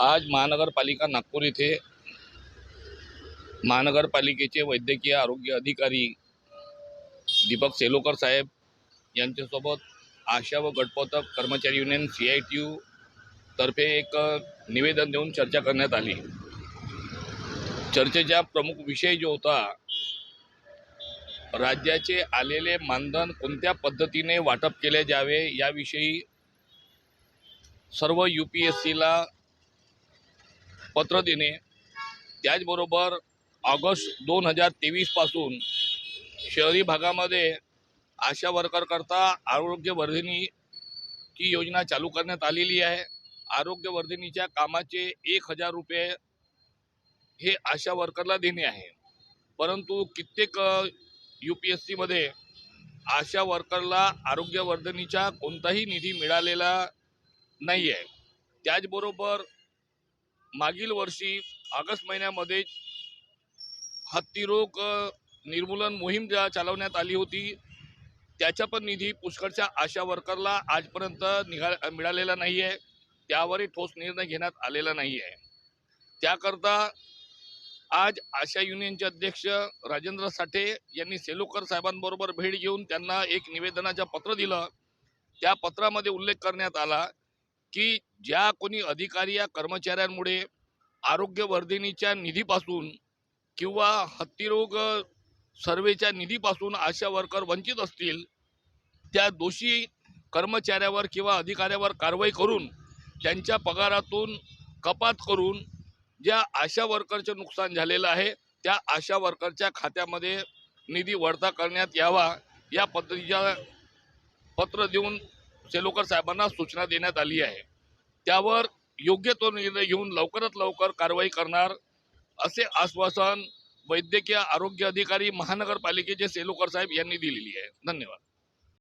आज महानगरपालिका नागपूर येथे महानगरपालिकेचे वैद्यकीय आरोग्य अधिकारी दीपक सेलोकर साहेब यांच्यासोबत आशा व गटपथक कर्मचारी union C I T U तर्फे एक निवेदन देऊन चर्चा करण्यात आली. चर्चेचा प्रमुख विषय जो होता राज्याचे आलेले मानधन कोणत्या पद्धतीने वाटप केले जावे याविषयी सर्व यू पी एस सीला पत्र देणे. त्याचबरोबर ऑगस्ट दोन हजार तेवीसपासून शहरी भागामध्ये आशा वर्करकरता आरोग्यवर्धिनीची योजना चालू करण्यात आलेली आहे. आरोग्यवर्धिनीच्या कामाचे एक हजार रुपये हे आशा वर्करला देणे आहे. परंतु कित्येक यू पी एस सीमध्ये आशा वर्करला आरोग्यवर्धिनीचा कोणताही निधी मिळालेला नाही आहे त्याचबरोबर मागील वर्षी ऑगस्ट महिन्यामध्ये हत्तीरोग रोग निर्मूलन मोहीम ज्या चालवण्यात आली होती त्याचा पण निधी पुष्कळच्या आशा वर्करला आजपर्यंत निघा मिळालेला नाही आहे त्यावरही ठोस निर्णय घेण्यात आलेला नाही आहे त्याकरता आज आशा युनियनचे अध्यक्ष राजेंद्र साठे यांनी सेलोकर साहेबांबरोबर भेट घेऊन त्यांना एक निवेदनाचं पत्र दिलं. त्या पत्रामध्ये उल्लेख करण्यात आला की ज्या कोणी अधिकारी या कर्मचाऱ्यांमुळे आरोग्यवर्धिनीच्या निधीपासून किंवा हत्तीरोग सर्वेच्या निधीपासून आशा वर्कर वंचित असतील त्या दोषी कर्मचाऱ्यावर किंवा अधिकाऱ्यावर कारवाई करून त्यांच्या पगारातून कपात करून ज्या आशा वर्करचं नुकसान झालेलं आहे त्या आशा वर्करच्या खात्यामध्ये निधी वळता करण्यात यावा या पद्धतीच्या पत्र देऊन सेलोकर साहेबांना सूचना देण्यात आली आहे. त्यावर योग्य तो निर्णय घेऊन लवकरात लवकर कारवाई करणार असे आश्वासन वैद्यकीय आरोग्य अधिकारी महानगरपालिकेचे सेलोकर साहेब यांनी दिलेली आहे. धन्यवाद.